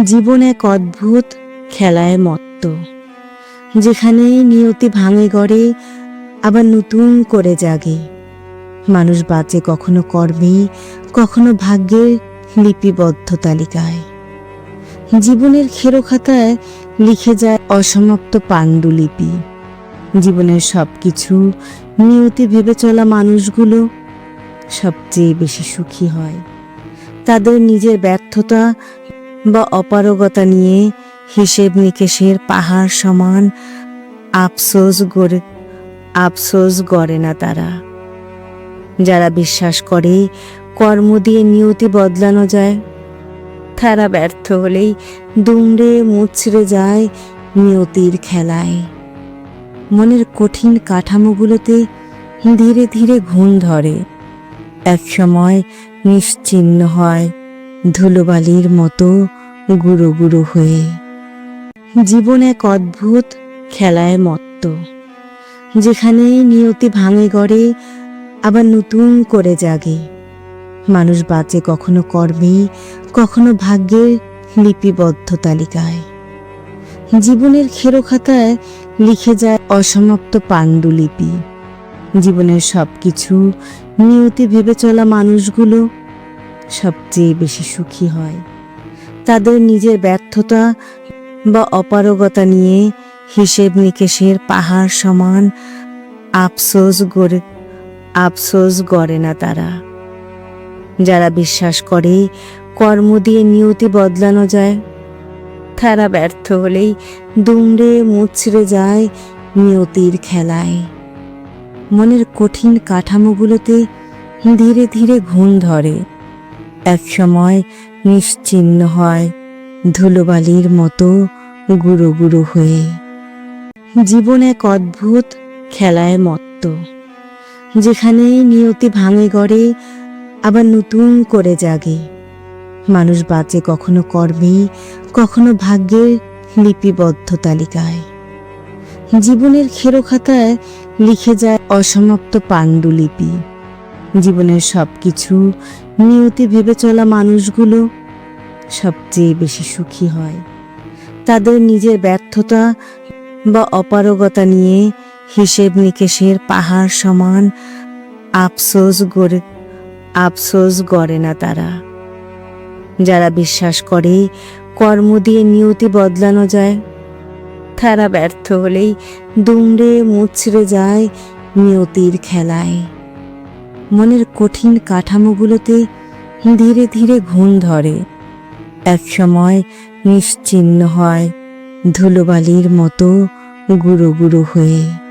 জীবন এক অদ্ভুত খেলায় মত্ত, যেখানে নিয়তি ভাঙে গড়ে, আবার নতুন করে জাগে। মানুষ বাঁচে কখনো কর্মে, কখনো ভাগ্যের লিপিবদ্ধ তালিকায়। জীবনের খেরোখাতায় লিখে যায় অসমাপ্ত পাণ্ডুলিপি। জীবনের সব কিছু নিয়তি ভেবে চলা মানুষগুলো সবচেয়ে বেশি সুখী হয়। তাদের নিজের ব্যর্থতা বা অপারগতা নিয়ে হিসেব নিকেশের পাহাড় সমান আফসোস গড়ে আফসোস গড়ে না তারা। যারা বিশ্বাস করে, কর্ম দিয়ে নিয়তি বদলানো যায়। তারা ব্যর্থ হলেই দুমড়ে মুচড়ে যায় নিয়তির খেলায়। মনের কঠিন কাঠামোগুলোতে ধীরে ধীরে ঘুণ ধরে। একসময় নিশ্চিহ্ন হয় ধুলোবালির মতো গুঁড়ো গুঁড়ো হয়ে। জীবন এক অদ্ভুত খেলায় মত্ত, যেখানে নিয়তি ভাঙে গড়ে, আবার নতুন করে জাগে। মানুষ বাঁচে কখনো কর্মে, কখনো ভাগ্যের লিপিবদ্ধ তালিকায়। জীবনের খেরোখাতায় লিখে যায় অসমাপ্ত পাণ্ডুলিপি। জীবনের সব কিছু নিয়তি ভেবে চলা মানুষগুলো সবচেয়ে বেশি সুখী হয়। তাদের নিজের ব্যর্থতা বা অপারগতা নিয়ে হিসেব নিকেশের পাহাড় সমান আফসোস গড়ে আফসোস গড়ে না তারা। যারা বিশ্বাস করে কর্ম দিয়ে নিয়তি বদলানো যায়, তারা ব্যর্থ হলেই দুমড়ে মুচড়ে যায় নিয়তির খেলায়। মনের কঠিন কাঠামোগুলোতে ধীরে ধীরে ঘুণ ধরে। একসময় নিশ্চিহ্ন হয় ধুলোবালির মতো গুঁড়ো গুঁড়ো হয়ে। জীবন এক অদ্ভুত খেলায় মত্ত, যেখানে নিয়তি ভাঙে গড়ে, আবার নতুন করে জাগে। মানুষ বাঁচে কখনো কর্মে, কখনো ভাগ্যের লিপিবদ্ধ তালিকায়। জীবনের খেরোখাতায় লিখে যায় অসমাপ্ত পাণ্ডুলিপি। জীবনের সব কিছু নিয়তি ভেবে চলা মানুষগুলো সবচেয়ে বেশি সুখী হয়। তাদের নিজের ব্যর্থতা বা অপারগতা নিয়ে হিসেব নিকেশের পাহাড় সমান আফসোস গড়ে আফসোস গড়ে না তারা। যারা বিশ্বাস করে কর্ম দিয়ে নিয়তি বদলানো যায়, তারা ব্যর্থ হলেই দুমড়ে মুচড়ে যায় নিয়তির খেলায়। মনের কঠিন কাঠামোগুলোতে ধীরে ধীরে ঘুম ধরে। এক সময় নিশ্চিহ্ন হয় ধুলোবালির মতো গুঁড়ো গুঁড়ো হয়ে।